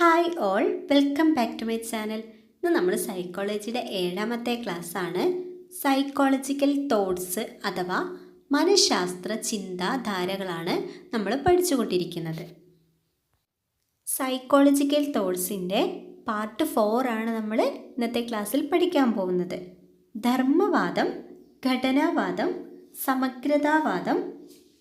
Hi all welcome back to my channel ഇന്ന് നമ്മൾ സൈക്കോളജിയുടെ ഏഴാമത്തെ ക്ലാസ് ആണ്. സൈക്കോളജിക്കൽ തോട്ട്സ് അഥവാ മനഃശാസ്ത്ര ചിന്താധാരകളാണ് നമ്മൾ പഠിച്ചുകൊണ്ടിരിക്കുന്നത്. സൈക്കോളജിക്കൽ തോട്ട്സിന്റെ പാർട്ട് ഫോർ ആണ് നമ്മൾ ഇന്നത്തെ ക്ലാസ്സിൽ പഠിക്കാൻ പോകുന്നത്. ധർമ്മവാദം ഘടനാവാദം സമഗ്രതാവാദം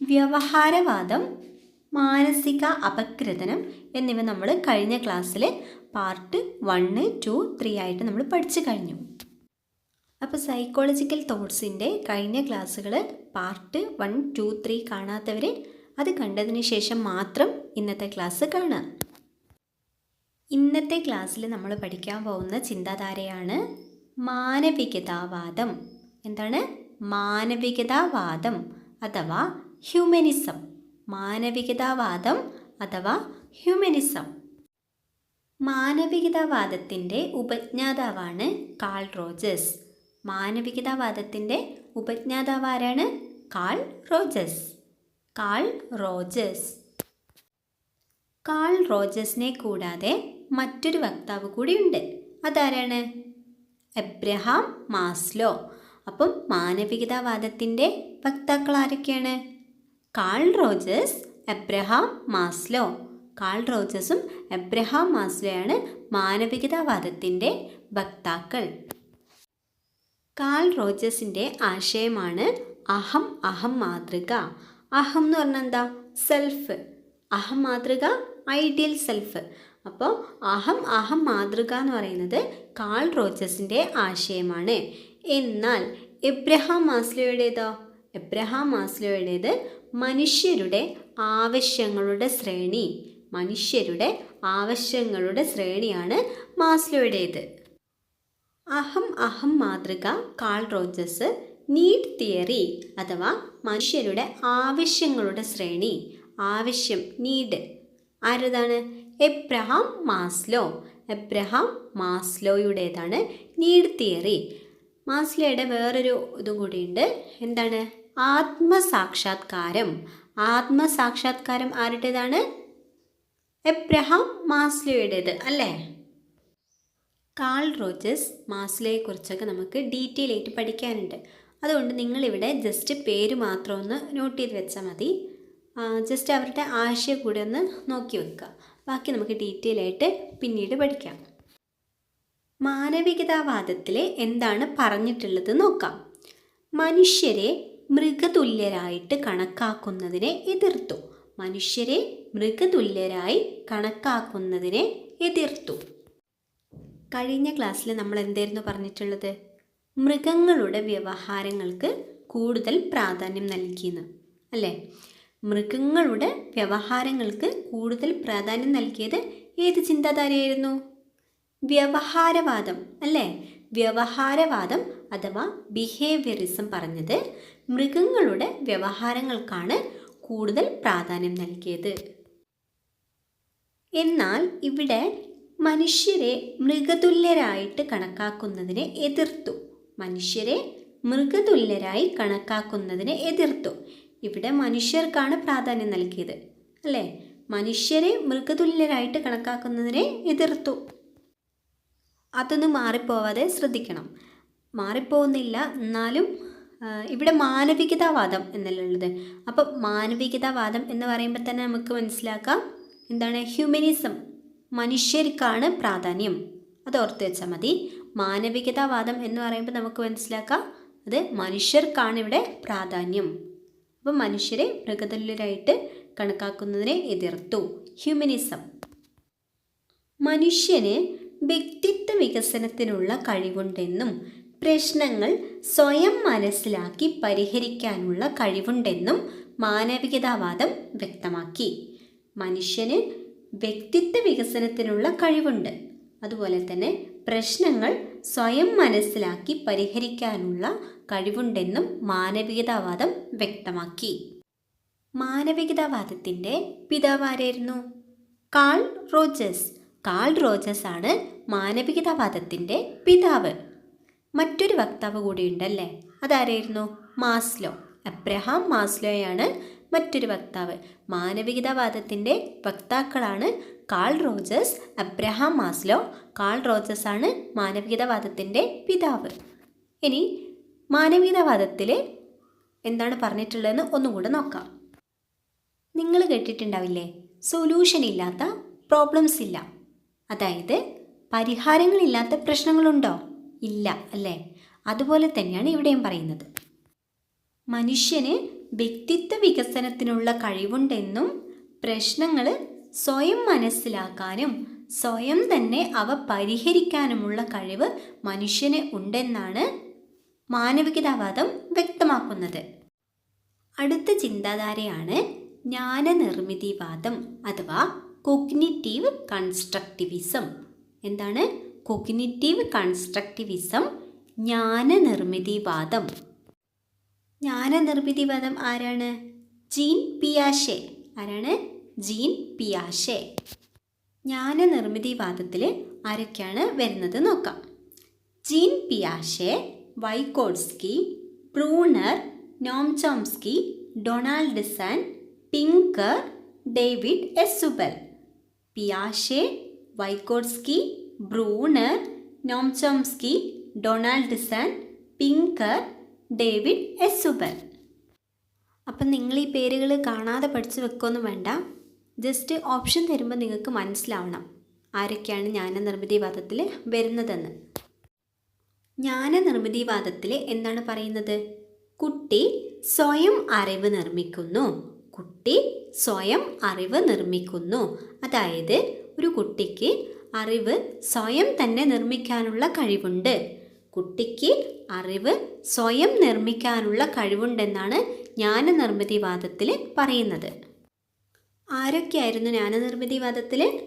വ്യവഹാരവാദം മാനസിക അപഗ്രഥനം എന്നിവ നമ്മൾ കഴിഞ്ഞ ക്ലാസ്സിൽ പാർട്ട് വണ്ണ് ടു ത്രീ ആയിട്ട് നമ്മൾ പഠിച്ചു കഴിഞ്ഞു. അപ്പോൾ സൈക്കോളജിക്കൽ തോട്ട്സിന്റെ കഴിഞ്ഞ ക്ലാസ്സുകൾ പാർട്ട് വൺ ടു ത്രീ കാണാത്തവർ അത് കണ്ടതിന് ശേഷം മാത്രം ഇന്നത്തെ ക്ലാസ് കാണുക ഇന്നത്തെ ക്ലാസ്സിൽ നമ്മൾ പഠിക്കാൻ പോകുന്ന ചിന്താധാരയാണ് മാനവികതാവാദം. എന്താണ്? മാനവികതാവാദം അഥവാ ഹ്യൂമനിസം മാനവികതാവാദം അഥവാ ഹ്യൂമനിസം. മാനവികതാവാദത്തിന്റെ ഉപജ്ഞാതാവാണ് കാൾ റോജസ് മാനവികതാവാദത്തിന്റെ ഉപജ്ഞാതാവാരാണ് Carl Rogers Carl Rogers Carl റോജസിനെ കൂടാതെ മറ്റൊരു വക്താവ് കൂടിയുണ്ട്. അതാരാണ്? Abraham Maslow. അപ്പം മാനവികതാവാദത്തിന്റെ വക്താക്കൾ ആരൊക്കെയാണ് Carl Rogers Abraham Maslow. Carl റോജസും Abraham മാസ്ലോയാണ് മാനവികതാവാദത്തിന്റെ വക്താക്കൾ. കാൾ റോജസിന്റെ ആശയമാണ് അഹം അഹം മാതൃക. അഹം എന്ന് പറഞ്ഞാൽ എന്താ? സെൽഫ്. അഹം മാതൃക ഐഡിയൽ സെൽഫ്. അപ്പോൾ അഹം അഹം മാതൃക എന്ന് പറയുന്നത് കാൾ റോജസിന്റെ ആശയമാണ്. എന്നാൽ എബ്രഹാം മാസ്ലോയുടേതോ? എബ്രഹാം മാസ്ലോയുടേത് മനുഷ്യരുടെ ആവശ്യങ്ങളുടെ ശ്രേണി. മനുഷ്യരുടെ ആവശ്യങ്ങളുടെ ശ്രേണിയാണ് മാസ്ലോയുടേത്. അഹം അഹം മാതൃക കാൾ റോജസ് നീഡ് തിയറി അഥവാ മനുഷ്യരുടെ ആവശ്യങ്ങളുടെ ശ്രേണി. ആവശ്യം നീഡ്. ആരതാണ്? Abraham Maslow. എബ്രഹാം മാസ്ലോയുടേതാണ് നീഡ് തിയറി. മാസ്ലോയുടെ വേറൊരു ഇതും കൂടിയുണ്ട്. എന്താണ്? ആത്മസാക്ഷാത്കാരം. ആത്മസാക്ഷാത്കാരം ആരുടേതാണ്? എബ്രഹാം മാസ്ലോയുടേത് അല്ലേ? കാൾ റോജസ് മാസ്ലോയെക്കുറിച്ചൊക്കെ നമുക്ക് ഡീറ്റെയിൽ ആയിട്ട് പഠിക്കാനുണ്ട്. അതുകൊണ്ട് നിങ്ങളിവിടെ ജസ്റ്റ് പേര് മാത്രം ഒന്ന് നോട്ട് ചെയ്ത് വെച്ചാൽ മതി. ജസ്റ്റ് അവരുടെ ആശയം കൂടെ ഒന്ന് നോക്കി വെക്കുക. ബാക്കി നമുക്ക് ഡീറ്റെയിൽ ആയിട്ട് പിന്നീട് പഠിക്കാം. മാനവികതാവാദത്തിൽ എന്താണ് പറഞ്ഞിട്ടുള്ളത് നോക്കാം. മനുഷ്യരെ മൃഗതുല്യരായിട്ട് കണക്കാക്കുന്നതിനെ എതിർത്തു. മനുഷ്യരെ മൃഗതുല്യരായി കണക്കാക്കുന്നതിനെ എതിർത്തു. കഴിഞ്ഞ ക്ലാസ്സിൽ നമ്മൾ എന്തായിരുന്നു പറഞ്ഞിട്ടുള്ളത്? മൃഗങ്ങളുടെ വ്യവഹാരങ്ങൾക്ക് കൂടുതൽ പ്രാധാന്യം നൽകിയെന്ന് അല്ലേ? മൃഗങ്ങളുടെ വ്യവഹാരങ്ങൾക്ക് കൂടുതൽ പ്രാധാന്യം നൽകിയത് ഏത് ചിന്താധാരയായിരുന്നു? വ്യവഹാരവാദം അല്ലേ? വ്യവഹാരവാദം അഥവാ ബിഹേവിയറിസം പറഞ്ഞത് മൃഗങ്ങളുടെ വ്യവഹാരങ്ങൾക്കാണ് കൂടുതൽ പ്രാധാന്യം നൽകിയത്. എന്നാൽ ഇവിടെ മനുഷ്യരെ മൃഗതുല്യരായിട്ട് കണക്കാക്കുന്നതിനെ എതിർത്തു. മനുഷ്യരെ മൃഗതുല്യരായി കണക്കാക്കുന്നതിനെ എതിർത്തു. ഇവിടെ മനുഷ്യർക്കാണ് പ്രാധാന്യം നൽകിയത് അല്ലേ? മനുഷ്യരെ മൃഗതുല്യരായിട്ട് കണക്കാക്കുന്നതിനെ എതിർത്തു. അതൊന്നും മാറിപ്പോവാതെ ശ്രദ്ധിക്കണം. മാറിപ്പോകുന്നില്ല. എന്നാലും ഇവിടെ മാനവികതാവാദം എന്നല്ല ഉള്ളത് അപ്പോൾ മാനവികതാവാദം എന്ന് പറയുമ്പോൾ തന്നെ നമുക്ക് മനസ്സിലാക്കാം. എന്താണ്? ഹ്യൂമനിസം മനുഷ്യർക്കാണ് പ്രാധാന്യം. അത് ഓർത്ത് വെച്ചാൽ മതി. മാനവികതാവാദം എന്ന് പറയുമ്പോൾ നമുക്ക് മനസ്സിലാക്കാം. അത് മനുഷ്യർക്കാണ് ഇവിടെ പ്രാധാന്യം. അപ്പം മനുഷ്യരെ മൃഗതുല്യരായിട്ട് കണക്കാക്കുന്നതിനെ എതിർത്തു. ഹ്യൂമനിസം. മനുഷ്യന് വ്യക്തിത്വ വികസനത്തിനുള്ള കഴിവുണ്ടെന്നും പ്രശ്നങ്ങൾ സ്വയം മനസ്സിലാക്കി പരിഹരിക്കാനുള്ള കഴിവുണ്ടെന്നും മാനവികതാവാദം വ്യക്തമാക്കി. മനുഷ്യന് വ്യക്തിത്വ വികസനത്തിനുള്ള കഴിവുണ്ട്. അതുപോലെ തന്നെ പ്രശ്നങ്ങൾ സ്വയം മനസ്സിലാക്കി പരിഹരിക്കാനുള്ള കഴിവുണ്ടെന്നും മാനവികതാവാദം വ്യക്തമാക്കി. മാനവികതാവാദത്തിന്റെ പിതാവാരായിരുന്നു? കാൾ റോജസ് കാൾ റോജസ് ആണ് മാനവികതാവാദത്തിന്റെ പിതാവ്. മറ്റൊരു വക്താവ് കൂടിയുണ്ടല്ലേ അതാരായിരുന്നു? മാസ്ലോ. അബ്രഹാം മാസ്ലോയാണ് മറ്റൊരു വക്താവ്. മാനവികതാവാദത്തിന്റെ വക്താക്കളാണ് Carl Rogers Abraham Maslow. Carl Rogers ആണ് മാനവികതാവാദത്തിന്റെ പിതാവ്. ഇനി മാനവികതാവാദത്തിൽ എന്താണ് പറഞ്ഞിട്ടുള്ളതെന്ന് ഒന്നുകൂടെ നോക്കാം. നിങ്ങൾ കേട്ടിട്ടുണ്ടാവില്ലേ? സൊല്യൂഷൻ ഇല്ലാത്ത പ്രോബ്ലംസ് ഇല്ല. അതായത് പരിഹാരങ്ങളില്ലാത്ത പ്രശ്നങ്ങളുണ്ടോ? ഇല്ല അല്ലേ? അതുപോലെ തന്നെയാണ് ഇവിടെയും പറയുന്നത്. മനുഷ്യന് വ്യക്തിത്വ വികസനത്തിനുള്ള കഴിവുണ്ടെന്നും പ്രശ്നങ്ങൾ സ്വയം മനസ്സിലാക്കാനും സ്വയം തന്നെ അവ പരിഹരിക്കാനുമുള്ള കഴിവ് മനുഷ്യന് ഉണ്ടെന്നാണ് മാനവികതാവാദം വ്യക്തമാക്കുന്നത്. അടുത്ത ചിന്താധാരയാണ് ജ്ഞാനനിർമ്മിതിവാദം അഥവാ കൊഗ്നിറ്റീവ് കൺസ്ട്രക്റ്റിവിസം എന്താണ്? കൊഗ്നിറ്റീവ് കൺസ്ട്രക്റ്റിവിസം ജ്ഞാനനിർമ്മിതിവാദം. ജ്ഞാനനിർമ്മിതിവാദം ആരാണ്? ജീൻ പിയാഷെ. ആരാണ്? ജീൻ പിയാഷെ. ജ്ഞാനനിർമ്മിതിവാദത്തിൽ ആരൊക്കെയാണ് വരുന്നത് നോക്കാം. Gene പിയാഷെ വൈക്കോഡ്സ്കി Bruner Noam Chomsky Donaldson Pinker David എസുബൽ പിയാഷെ വൈക്കോഡ്സ്കി Bruner Noam Chomsky Donaldson Pinker David എസുബർ അപ്പം നിങ്ങൾ ഈ പേരുകൾ കാണാതെ പഠിച്ചു വെക്കൊന്നും വേണ്ട. ജസ്റ്റ് ഓപ്ഷൻ തരുമ്പോൾ നിങ്ങൾക്ക് മനസ്സിലാവണം ആരൊക്കെയാണ് ജ്ഞാനനിർമ്മിതിവാദത്തിൽ വരുന്നതെന്ന്. ജ്ഞാനനിർമ്മിതിവാദത്തിൽ എന്താണ് പറയുന്നത്? കുട്ടി സ്വയം അറിവ് നിർമ്മിക്കുന്നു. കുട്ടി സ്വയം അറിവ് നിർമ്മിക്കുന്നു. അതായത് ഒരു കുട്ടിക്ക് അറിവ് സ്വയം തന്നെ നിർമ്മിക്കാനുള്ള കഴിവുണ്ട്. കുട്ടിക്ക് അറിവ് സ്വയം നിർമ്മിക്കാനുള്ള കഴിവുണ്ടെന്നാണ് ജ്ഞാനനിർമ്മിതിവാദത്തിൽ പറയുന്നത്. ആരൊക്കെയായിരുന്നു ജ്ഞാനനിർമ്മിതിവാദത്തിൽ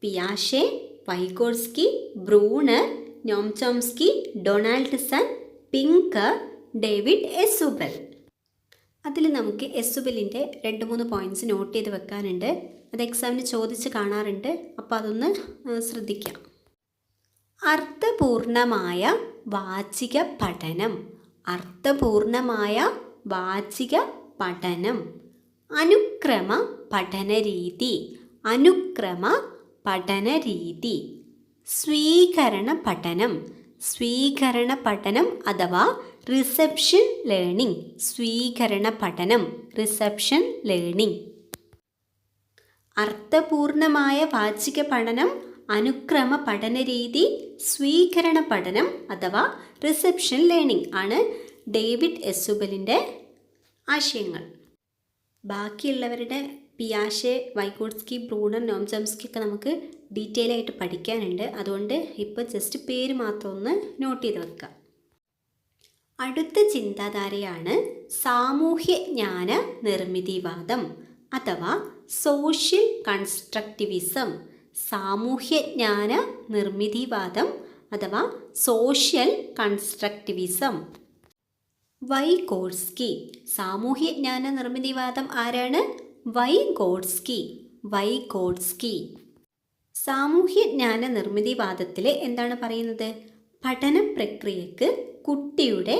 പിയാഷെ Vygotsky Bruner Noam Chomsky Donaldson Pinker David S. Ausubel അതിൽ നമുക്ക് എസുബലിന്റെ രണ്ട് മൂന്ന് പോയിന്റ്സ് നോട്ട് ചെയ്ത് വെക്കാനുണ്ട്. അത് എക്സാമിന് ചോദിച്ച് കാണാറുണ്ട്. അപ്പോൾ അതൊന്ന് ശ്രദ്ധിക്കാം. അർത്ഥപൂർണമായ വാചിക പഠനം. അർത്ഥപൂർണമായ വാചിക പഠനം. അനുക്രമ പഠനരീതി അനുക്രമ പഠനരീതി സ്വീകരണ പഠനം. സ്വീകരണ പഠനം അഥവാ റിസപ്ഷൻ ലേണിംഗ് സ്വീകരണ പഠനം. റിസപ്ഷൻ ലേണിംഗ് അർത്ഥപൂർണമായ വാചിക പഠനം അനുക്രമ പഠനരീതി സ്വീകരണ പഠനം അഥവാ റിസപ്ഷൻ ലേണിംഗ് ആണ് ഡേവിഡ് എസുബലിന്റെ ആശയങ്ങൾ. ബാക്കിയുള്ളവരുടെ പിയാഷെ വൈക്കോട്സ്കി ബ്രൂണർ നോംചംസ്കി ഒക്കെ നമുക്ക് ഡീറ്റെയിൽ ആയിട്ട് പഠിക്കാനുണ്ട്. അതുകൊണ്ട് ഇപ്പോൾ ജസ്റ്റ് പേര് മാത്രം ഒന്ന് നോട്ട് ചെയ്ത് വെക്കുക. അടുത്ത ചിന്താധാരയാണ് സാമൂഹ്യജ്ഞാന നിർമ്മിതിവാദം അഥവാ സോഷ്യൽ കൺസ്ട്രക്റ്റിവിസം സാമൂഹ്യജ്ഞാന നിർമ്മിതിവാദം അഥവാ സോഷ്യൽ കൺസ്ട്രക്റ്റിവിസം വൈഗോഡ്സ്കി സാമൂഹ്യജ്ഞാന നിർമ്മിതിവാദം ആരാണ്? വൈഗോഡ്സ്കി വൈഗോഡ്സ്കി സാമൂഹ്യജ്ഞാന നിർമ്മിതിവാദത്തിൽ എന്താണ് പറയുന്നത്? പഠന പ്രക്രിയക്ക് കുട്ടിയുടെ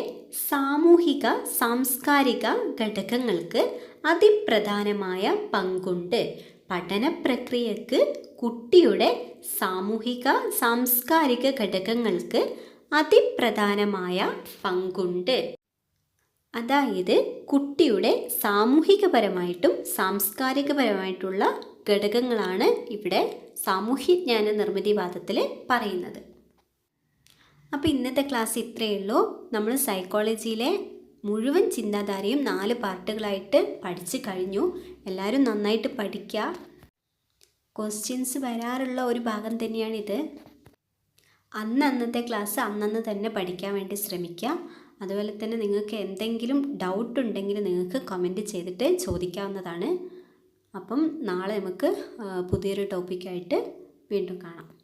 സാമൂഹിക സാംസ്കാരിക ഘടകങ്ങൾക്ക് അതിപ്രധാനമായ പങ്കുണ്ട്. പഠന പ്രക്രിയക്ക് കുട്ടിയുടെ സാമൂഹിക സാംസ്കാരിക ഘടകങ്ങൾക്ക് അതിപ്രധാനമായ പങ്കുണ്ട്. അതായത് കുട്ടിയുടെ സാമൂഹികപരമായിട്ടും സാംസ്കാരികപരമായിട്ടുള്ള ഘടകങ്ങളാണ് ഇവിടെ സാമൂഹ്യജ്ഞാന നിർമ്മിതിവാദത്തിൽ പറയുന്നത്. അപ്പോൾ ഇന്നത്തെ ക്ലാസ് ഇത്രയേ ഉള്ളൂ. നമ്മൾ സൈക്കോളജിയിലെ മുഴുവൻ ചിന്താധാരയും നാല് പാർട്ടുകളായിട്ട് പഠിച്ചു കഴിഞ്ഞു. എല്ലാവരും നന്നായിട്ട് പഠിക്കുക ക്വസ്റ്റ്യൻസ് വരാറുള്ള ഒരു ഭാഗം തന്നെയാണിത്. അന്ന് അന്നത്തെ ക്ലാസ് അന്നന്ന് തന്നെ പഠിക്കാൻ വേണ്ടി ശ്രമിക്കുക അതുപോലെ തന്നെ നിങ്ങൾക്ക് എന്തെങ്കിലും ഡൗട്ട് ഉണ്ടെങ്കിൽ നിങ്ങൾക്ക് കമന്റ് ചെയ്തിട്ട് ചോദിക്കാവുന്നതാണ്. അപ്പം നാളെ നമുക്ക് പുതിയൊരു ടോപ്പിക്കായിട്ട് വീണ്ടും കാണാം.